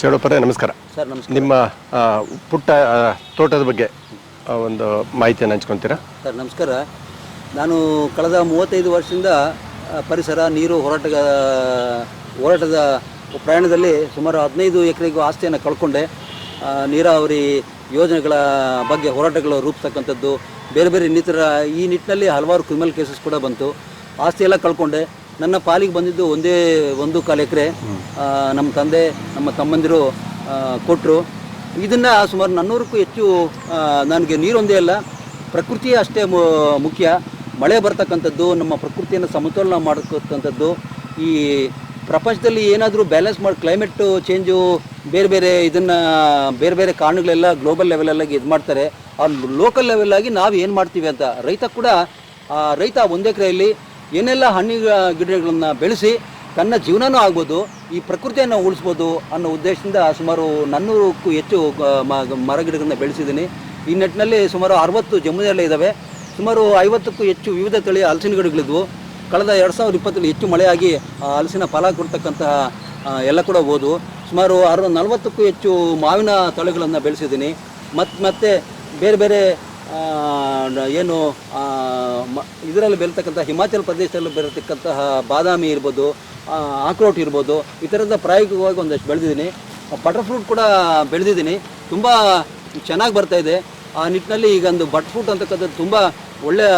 ಚೇಳಪ್ಪರೇ ನಮಸ್ಕಾರ. ಸರ್ ನಮಸ್ಕಾರ. ನಿಮ್ಮ ಪುಟ್ಟ ತೋಟದ ಬಗ್ಗೆ ಒಂದು ಮಾಹಿತಿಯನ್ನು ಹಂಚ್ಕೊತೀರಾ? ಸರ್ ನಮಸ್ಕಾರ. ನಾನು ಕಳೆದ ಮೂವತ್ತೈದು ವರ್ಷದಿಂದ ಪರಿಸರ ನೀರು ಹೋರಾಟ ಹೋರಾಟದ ಪ್ರಯಾಣದಲ್ಲಿ ಸುಮಾರು ಹದಿನೈದು ಎಕರೆಗೂ ಆಸ್ತಿಯನ್ನು ಕಳ್ಕೊಂಡೆ. ನೀರಾವರಿ ಯೋಜನೆಗಳ ಬಗ್ಗೆ ಹೋರಾಟಗಳು ರೂಪಿಸ್ತಕ್ಕಂಥದ್ದು ಬೇರೆ ಬೇರೆ ಇನ್ನಿತರ ಈ ನಿಟ್ಟಿನಲ್ಲಿ ಹಲವಾರು ಕ್ರಿಮಿನಲ್ ಕೇಸಸ್ ಕೂಡ ಬಂತು. ಆಸ್ತಿ ಎಲ್ಲ ಕಳ್ಕೊಂಡೆ. ನನ್ನ ಪಾಲಿಗೆ ಬಂದಿದ್ದು ಒಂದೇ ಒಂದು ಕಾಲು ಎಕರೆ ನಮ್ಮ ತಂದೆ, ನಮ್ಮ ತಮ್ಮಂದಿರು ಕೊಟ್ಟರು ಇದನ್ನು ಸುಮಾರು ನಾನ್ನೂರಕ್ಕೂ ಹೆಚ್ಚು ನನಗೆ ನೀರೊಂದೇ ಅಲ್ಲ, ಪ್ರಕೃತಿ ಅಷ್ಟೇ ಮುಖ್ಯ. ಮಳೆ ಬರ್ತಕ್ಕಂಥದ್ದು, ನಮ್ಮ ಪ್ರಕೃತಿಯನ್ನು ಸಮತೋಲನ ಮಾಡತಕ್ಕಂಥದ್ದು, ಈ ಪ್ರಪಂಚದಲ್ಲಿ ಏನಾದರೂ ಬ್ಯಾಲೆನ್ಸ್ ಮಾಡಿ ಕ್ಲೈಮೇಟು ಚೇಂಜು ಬೇರೆ ಬೇರೆ ಇದನ್ನು, ಬೇರೆ ಬೇರೆ ಕಾರಣಗಳೆಲ್ಲ ಗ್ಲೋಬಲ್ ಲೆವೆಲಲ್ಲಾಗಿ ಇದು ಮಾಡ್ತಾರೆ. ಆ ಲೋಕಲ್ ಲೆವೆಲ್ಲಾಗಿ ನಾವು ಏನು ಮಾಡ್ತೀವಿ ಅಂತ, ರೈತ ಕೂಡ ರೈತ ಒಂದೇ ಎಕರೆಯಲ್ಲಿ ಏನೆಲ್ಲ ಹಣ್ಣಿನ ಗಿಡಗಳನ್ನು ಬೆಳೆಸಿ ತನ್ನ ಜೀವನನೂ ಆಗ್ಬೋದು ಈ ಪ್ರಕೃತಿಯನ್ನು ಉಳಿಸ್ಬೋದು ಅನ್ನೋ ಉದ್ದೇಶದಿಂದ ಸುಮಾರು ನಾನ್ನೂರಕ್ಕೂ ಹೆಚ್ಚು ಮರ ಗಿಡಗಳನ್ನ ಬೆಳೆಸಿದ್ದೀನಿ. ಈ ನಿಟ್ಟಿನಲ್ಲಿ ಸುಮಾರು ಅರವತ್ತು ಜಮುನೆಲ್ಲ ಇದ್ದಾವೆ ಸುಮಾರು ಐವತ್ತಕ್ಕೂ ಹೆಚ್ಚು ವಿವಿಧ ತಳಿಯ ಹಲಸಿನ ಗಿಡಗಳಿದ್ವು. ಕಳೆದ ಎರಡು ಸಾವಿರದ ಇಪ್ಪತ್ತರಲ್ಲಿ ಹೆಚ್ಚು ಮಳೆಯಾಗಿ ಹಲಸಿನ ಫಲ ಕೊಡ್ತಕ್ಕಂತಹ ಎಲ್ಲ ಕೂಡ ಹೋದವು ಸುಮಾರು ಅರ ನಲವತ್ತಕ್ಕೂ ಹೆಚ್ಚು ಮಾವಿನ ತಳಿಗಳನ್ನು ಬೆಳೆಸಿದ್ದೀನಿ. ಮತ್ತು ಮತ್ತೆ ಬೇರೆ ಬೇರೆ ಆ, ಏನು ಇದರಲ್ಲಿ ಬೆಳೀತಕ್ಕಂಥ ಹಿಮಾಚಲ ಪ್ರದೇಶದಲ್ಲಿ ಬೆರತಕ್ಕಂತಹ ಬಾದಾಮಿ ಇರ್ಬೋದು ಆಕ್ರೋಟ್ ಇರ್ಬೋದು, ಈ ಥರದ ಪ್ರಾಯೋಗಿಕವಾಗಿ ಒಂದಷ್ಟು ಬೆಳೆದಿದ್ದೀನಿ. ಬಟರ್ ಫ್ರೂಟ್ ಕೂಡ ಬೆಳೆದಿದ್ದೀನಿ. ತುಂಬ ಚೆನ್ನಾಗಿ ಬರ್ತಾ ಇದೆ. ಆ ನಿಟ್ಟಿನಲ್ಲಿ ಈಗ ಒಂದು ಬಟ್ ಫ್ರೂಟ್ ಅಂತಕ್ಕಂಥದ್ದು ತುಂಬ ಒಳ್ಳೆಯ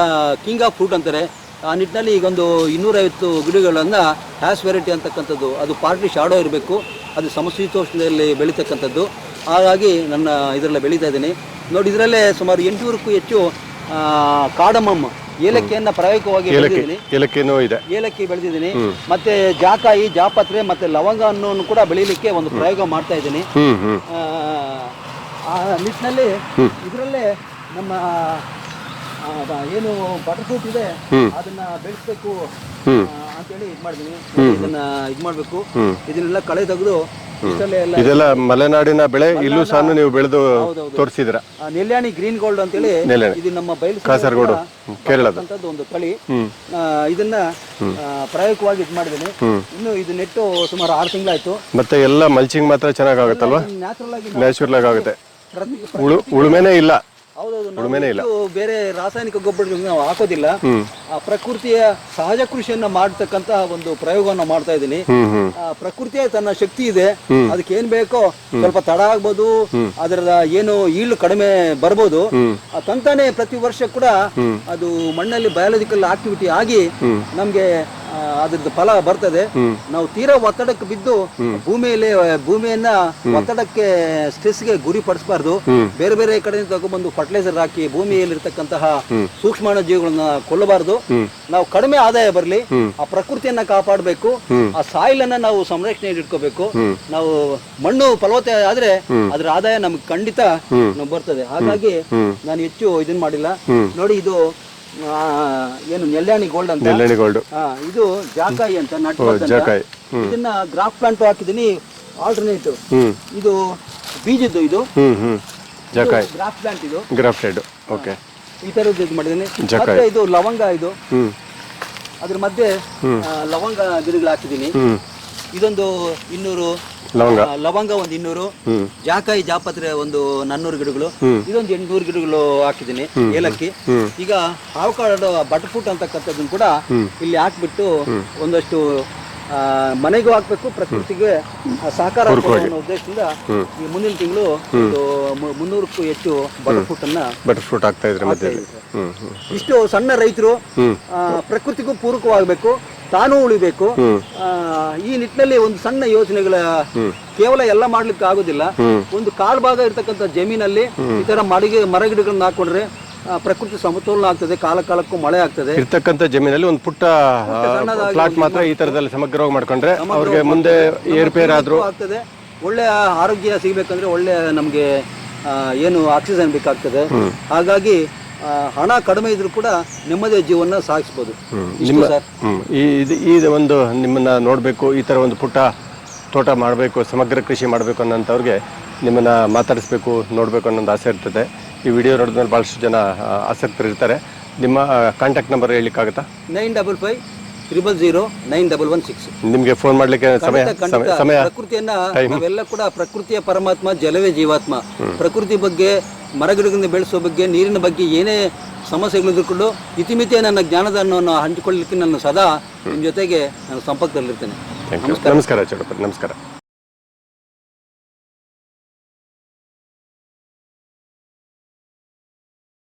ಕಿಂಗ್ ಆಫ್ ಫ್ರೂಟ್ ಅಂತಾರೆ. ಆ ನಿಟ್ಟಿನಲ್ಲಿ ಈಗೊಂದು ಇನ್ನೂರೈವತ್ತು ಗಿಡಗಳನ್ನು ಹ್ಯಾಸ್ ವೆರೈಟಿ ಅಂತಕ್ಕಂಥದ್ದು, ಅದು ಪಾರ್ಟಿ ಶಾಡೋ ಇರಬೇಕು. ಅದು ಸಮಶೀತೋಷ್ಣದಲ್ಲಿ ಬೆಳೀತಕ್ಕಂಥದ್ದು. ಹಾಗಾಗಿ ನನ್ನ ಇದರಲ್ಲಿ ಬೆಳೀತಾ ಇದ್ದೀನಿ. ನೋಡಿ, ಇದರಲ್ಲೇ ಸುಮಾರು ಎಂಟುನೂರಕ್ಕೂ ಹೆಚ್ಚು ಕಾಡಮಮ್ಮ ಕಾಡಮಮ್ ಏಲಕ್ಕಿಯನ್ನು ಪ್ರಾಯೋಗಿಕವಾಗಿ ಬೆಳೆದಿದ್ದೀನಿ. ಏಲಕ್ಕಿನೂ ಇದೆ. ಏಲಕ್ಕಿ ಬೆಳೆದಿದ್ದೀನಿ. ಮತ್ತೆ ಜಾಕಾಯಿ ಜಾಪತ್ರೆ ಮತ್ತೆ ಲವಂಗ ಅನ್ನೋನು ಕೂಡ ಬೆಳೀಲಿಕ್ಕೆ ಒಂದು ಪ್ರಯೋಗ ಮಾಡ್ತಾ ಇದ್ದೀನಿ. ಆ, ಆ ನಿಟ್ಟಿನಲ್ಲಿ ಇದರಲ್ಲೇ ನಮ್ಮ ಆ, ಬ- ಏನು ಬಟರ್ ಫ್ರೂಟ್ ಇದೆ ಅದನ್ನ ಬೆಳೆಸ್ಬೇಕು ಆ, ಅಂತೇಳಿ ಇದು ಮಾಡಿದ್ದೀನಿ ಇದನ್ನ ಇದು ಮಾಡಬೇಕು ಇದನ್ನೆಲ್ಲ ಕಳೆ ತೆಗೆದು ಇಷ್ಟಲ್ಲೇ ಎಲ್ಲ ಇದೆಲ್ಲ ಮಲೆನಾಡಿನ ಬೆಳೆ ಇಲ್ಲೂ ಸಹ ನೀವು ಬೆಳೆದು ತೋರಿಸಿದ್ರ ನೆಲ್ಯಾಣಿ ಗ್ರೀನ್ ಗೋಲ್ಡ್ ಅಂತೇಳಿ ಹೇಳಿ ಇದು ನಮ್ಮ ಬಯಲು ಕಾಸರಗೋಡು ಕೇರಳದ. ಅಂತದ್ದು ಒಂದು ತಳಿ. ಆ, ಇದನ್ನ ಆ, ಪ್ರಾಯೋಗಿಕವಾಗಿ ಇದು ಮಾಡಿದ್ದೀನಿ. ಇನ್ನು ಇದು ನೆಟ್ಟು ಸುಮಾರು ಆರು ತಿಂಗಳಾಯ್ತು. ಮತ್ತೆ ಎಲ್ಲ ಮಲ್ಚಿಂಗ್ ಮಾತ್ರ ಚೆನ್ನಾಗಾಗುತ್ತಲ್ವಾ ನ್ಯಾಚುರಲ್ ಆಗಿ ನ್ಯಾಚುರಲ್ ಆಗಿ ಆಗುತ್ತೆ. ಪ್ರತಿ- ಉಳು ಉಳುಮೆನೇ ಇಲ್ಲ. ಬೇರೆ ರಾಸಾಯನಿಕ ಗೊಬ್ಬರಗಳನ್ನ ನಾವು ಹಾಕೋದಿಲ್ಲ. ಆ ಪ್ರಕೃತಿಯ ಸಹಜ ಕೃಷಿಯನ್ನ ಮಾಡತಕ್ಕಂತ ಒಂದು ಪ್ರಯೋಗವನ್ನ ಮಾಡ್ತಾ ಇದ್ದೀನಿ. ಪ್ರಕೃತಿಯ ತನ್ನ ಶಕ್ತಿ ಇದೆ. ಅದಕ್ಕೆ ಏನ್ ಬೇಕೋ ಸ್ವಲ್ಪ ತಡ ಆಗ್ಬೋದು. ಅದರ ಏನು ಈಳು ಕಡಿಮೆ ಬರ್ಬೋದು. ತಂತಾನೆ ಪ್ರತಿ ವರ್ಷ ಕೂಡ ಅದು ಮಣ್ಣಲ್ಲಿ ಬಯಾಲಜಿಕಲ್ ಆಕ್ಟಿವಿಟಿ ಆಗಿ ನಮ್ಗೆ ಅದ್ರದ್ದು ಫಲ ಬರ್ತದೆ. ನಾವು ತೀರಾ ಒತ್ತಡಕ್ಕೆ ಬಿದ್ದು ಭೂಮಿಯಲ್ಲಿ ಭೂಮಿಯನ್ನ ಒತ್ತಡಕ್ಕೆ ಸ್ಟ್ರೆಸ್ಗೆ ಗುರಿ ಪಡಿಸಬಾರ್ದು. ಬೇರೆ ಬೇರೆ ಕಡೆಯಿಂದ ತಗೊಂಡ್ಬಂದು ಫರ್ಟಿಲೈಸರ್ ಹಾಕಿ ಭೂಮಿಯಲ್ಲಿರ್ತಕ್ಕಂತಹ ಸೂಕ್ಷ್ಮಾಣು ಜೀವಿಗಳನ್ನ ಕೊಲ್ಲಬಾರ್ದು. ನಾವು ಕಡಿಮೆ ಆದಾಯ ಬರಲಿ. ಆ ಪ್ರಕೃತಿಯನ್ನ ಕಾಪಾಡಬೇಕು. ಆ ಸಾಯಿಲ್ ಅನ್ನ ನಾವು ಸಂರಕ್ಷಣೆ ಇಟ್ಕೋಬೇಕು ನಾವು ಮಣ್ಣು ಫಲವತ್ತೆ ಆದ್ರೆ ಅದ್ರ ಆದಾಯ ನಮ್ಗೆ ಖಂಡಿತ ಬರ್ತದೆ. ಹಾಗಾಗಿ ನಾನು ಹೆಚ್ಚು ಇದನ್ನ ಮಾಡಿಲ್ಲ. ನೋಡಿ ಇದು ಏನು ನೆಲ್ಲಾಣಿ ಗೋಲ್ಡ್ ಅಂತ? ನೆಲ್ಲಾಣಿ ಗೋಲ್ಡ್ ಇದು ಜಾಕಾಯಿ ಅಂತ ನಟ್ ಜಾಕಾಯಿ. ಇದನ್ನ ಗ್ರಾಫ್ ಪ್ಲಾಂಟ್ ಹಾಕಿದೀನಿ ಆಲ್ಟರ್ನೇಟ್ ಇದು ಬೀಜದ್ದು ಇದು. ಹ್ಮ್ ಹ್ಮ್. ಜಾಕಾಯಿ. ಗ್ರಾಫ್ ಪ್ಲಾಂಟ್ ಇದು. ಗ್ರಾಫ್ಟೆಡ್ ಓಕೆ ಈ ತರದ್ದು ಇದು ಮಾಡಿದೀನಿ. ಜಾಕಾಯಿ. ಮತ್ತೆ ಇದು ಲವಂಗ ಇದು. ಹ್ಮ್. ಅದ್ರ ಮಧ್ಯೆ ಲವಂಗ ಗಿಡಗಳು ಹಾಕಿದೀನಿ. ಹ್ಮ್. ಇದೊಂದು ಇನ್ನೂರು ಲವಂಗ. ಲವಂಗ ಒಂದು ಇನ್ನೂರು ಜಾಕಾಯಿ ಜಾಪತ್ರೆ ಒಂದು ನಾನ್ನೂರು ಗಿಡಗಳು ಇದೊಂದು ಎಂಟ್ನೂರು ಗಿಡಗಳು ಹಾಕಿದ್ದೀನಿ ಏಲಕ್ಕಿ. ಈಗ ಆವಕಾಡೋ ಬಟರ್ ಫ್ರೂಟ್ ಅಂತಕ್ಕಂಥದ್ದನ್ನು ಕೂಡ ಇಲ್ಲಿ ಹಾಕ್ಬಿಟ್ಟು ಒಂದಷ್ಟು ಮನೆಗೂ ಹಾಕ್ಬೇಕು ಪ್ರಕೃತಿಗೆ ಸಹಕಾರ ಅನ್ನೋ ಉದ್ದೇಶದಿಂದ ಈ ಮುಂದಿನ ತಿಂಗಳು ಮುನ್ನೂರಕ್ಕೂ ಹೆಚ್ಚು ಬಟರ್ ಫ್ರೂಟ್ ಅನ್ನ ಬಟರ್ ಫ್ರೂಟ್ ಆಗ್ತಾ ಇದ್ರೆ ಇಷ್ಟು ಸಣ್ಣ ರೈತರು ಪ್ರಕೃತಿಗೂ ಪೂರಕವಾಗಬೇಕು. ತಾನೂ ಉಳಿಬೇಕು. ಈ ನಿಟ್ಟಿನಲ್ಲಿ ಒಂದು ಸಣ್ಣ ಯೋಜನೆಗಳ ಕೇವಲ ಎಲ್ಲ ಮಾಡ್ಲಿಕ್ಕೆ ಆಗುದಿಲ್ಲ. ಒಂದು ಕಾಲ್ ಭಾಗ ಇರ್ತಕ್ಕಂಥ ಜಮೀನಲ್ಲಿ ಈ ತರ ಮಡಿಗೆ ಮರ ಗಿಡಗಳನ್ನ ಹಾಕೊಂಡ್ರೆ ಪ್ರಕೃತಿ ಸಮತೋಲನ ಆಗ್ತದೆ ಕಾಲ ಕಾಲಕ್ಕೂ ಮಳೆ ಆಗ್ತದೆ. ಇರ್ತಕ್ಕಂಥ ಜಮೀನಲ್ಲಿ ಒಂದು ಪುಟ್ಟ ಪ್ಲಾಟ್ ಮಾತ್ರ ಈ ತರದಲ್ಲಿ ಸಮಗ್ರವಾಗಿ ಮಾಡ್ಕೊಂಡ್ರೆ ಅವ್ರಿಗೆ ಮುಂದೆ ಏರ್ಪೇರ್ ಆದ್ರೂ ಆಗ್ತದೆ. ಒಳ್ಳೆ ಆರೋಗ್ಯ ಸಿಗ್ಬೇಕಂದ್ರೆ ಒಳ್ಳೆ ನಮ್ಗೆ ಏನು ಆಕ್ಸಿಜನ್ ಬೇಕಾಗ್ತದೆ. ಹಾಗಾಗಿ ಹಣ ಕಡಿಮೆ ಇದ್ರೂ ಕೂಡ ನೆಮ್ಮದಿಯ ಜೀವನ ಸಾಗಿಸ್ಬೋದು. ನಿಮ್ಮ ಈ ಇದು ಈ ಒಂದು ನಿಮ್ಮನ್ನ ನೋಡಬೇಕು ಈ ಥರ ಒಂದು ಪುಟ್ಟ ತೋಟ ಮಾಡಬೇಕು ಸಮಗ್ರ ಕೃಷಿ ಮಾಡಬೇಕು ಅನ್ನೋಂಥವ್ರಿಗೆ ನಿಮ್ಮನ್ನ ಮಾತಾಡಿಸ್ಬೇಕು ನೋಡಬೇಕು ಅನ್ನೋದು ಆಸೆ ಇರ್ತದೆ. ಈ ವಿಡಿಯೋ ನೋಡಿದ್ಮೇಲೆ ಭಾಳಷ್ಟು ಜನ ಆಸಕ್ತರಿರ್ತಾರೆ. ಆಸಕ್ತರು ಇರ್ತಾರೆ ನಿಮ್ಮ contact number ಹೇಳಲಿಕ್ಕಾಗುತ್ತಾ? Nine double five triple zero nine double one six ನಿಮಗೆ ಫೋನ್ ಮಾಡಲಿಕ್ಕೆ ಸಮಯ. ಸಮಯ ಸಮಯ ಪ್ರಕೃತಿಯನ್ನ ನಾವೆಲ್ಲ ಕೂಡ ಪ್ರಕೃತಿಯ ಪರಮಾತ್ಮ ಜಲವೇ ಜೀವಾತ್ಮ. ಪ್ರಕೃತಿ ಬಗ್ಗೆ ಮರಗಿಡಗಳನ್ನು ಬೆಳೆಸೋ ಬಗ್ಗೆ ನೀರಿನ ಬಗ್ಗೆ ಏನೇ ಸಮಸ್ಯೆಗಳು ಇದ್ದುಕೊಂಡು ಇತಿಮಿತಿಯ ನನ್ನ ಜ್ಞಾನದ ಜ್ಞಾನದಾನವನ್ನು ಹಂಚಿಕೊಳ್ಳಲಿಕ್ಕೆ ನಾನು ಸದಾ ನಿಮ್ಮ ಜೊತೆಗೆ ನಾನು ಸಂಪರ್ಕದಲ್ಲಿರ್ತೇನೆ. ಥ್ಯಾಂಕ್ ಯು ನಮಸ್ಕಾರ. ಚೌಡಪ್ಪ ನಮಸ್ಕಾರ.